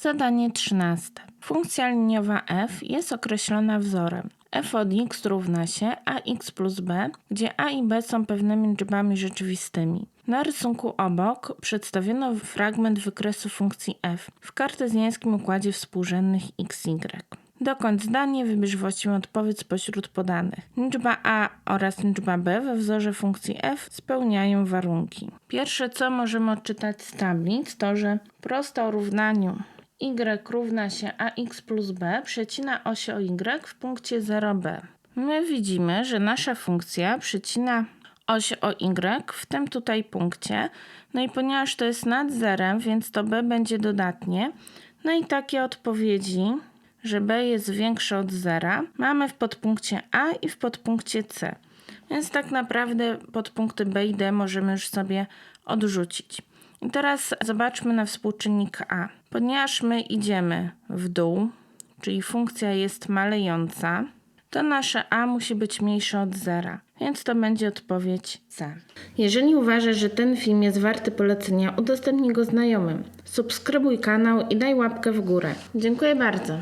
Zadanie 13. Funkcja liniowa f jest określona wzorem f od x równa się ax plus b, gdzie a i b są pewnymi liczbami rzeczywistymi. Na rysunku obok przedstawiono fragment wykresu funkcji f w kartezjańskim układzie współrzędnych xy. Dokończ zdanie, wybierz właściwą odpowiedź spośród podanych. Liczba a oraz liczba b we wzorze funkcji f spełniają warunki. Pierwsze, co możemy odczytać z tablic, to że prosto o równaniu y równa się ax plus b przecina oś o y w punkcie 0b. My widzimy, że nasza funkcja przecina oś o y w tym tutaj punkcie. No i ponieważ to jest nad zerem, więc to b będzie dodatnie. No i takie odpowiedzi, że b jest większe od zera, mamy w podpunkcie a i w podpunkcie c. Więc tak naprawdę podpunkty b i d możemy już sobie odrzucić. I teraz zobaczmy na współczynnik a. Ponieważ my idziemy w dół, czyli funkcja jest malejąca, to nasze a musi być mniejsze od zera, więc to będzie odpowiedź C. Jeżeli uważasz, że ten film jest warty polecenia, udostępnij go znajomym. Subskrybuj kanał i daj łapkę w górę. Dziękuję bardzo.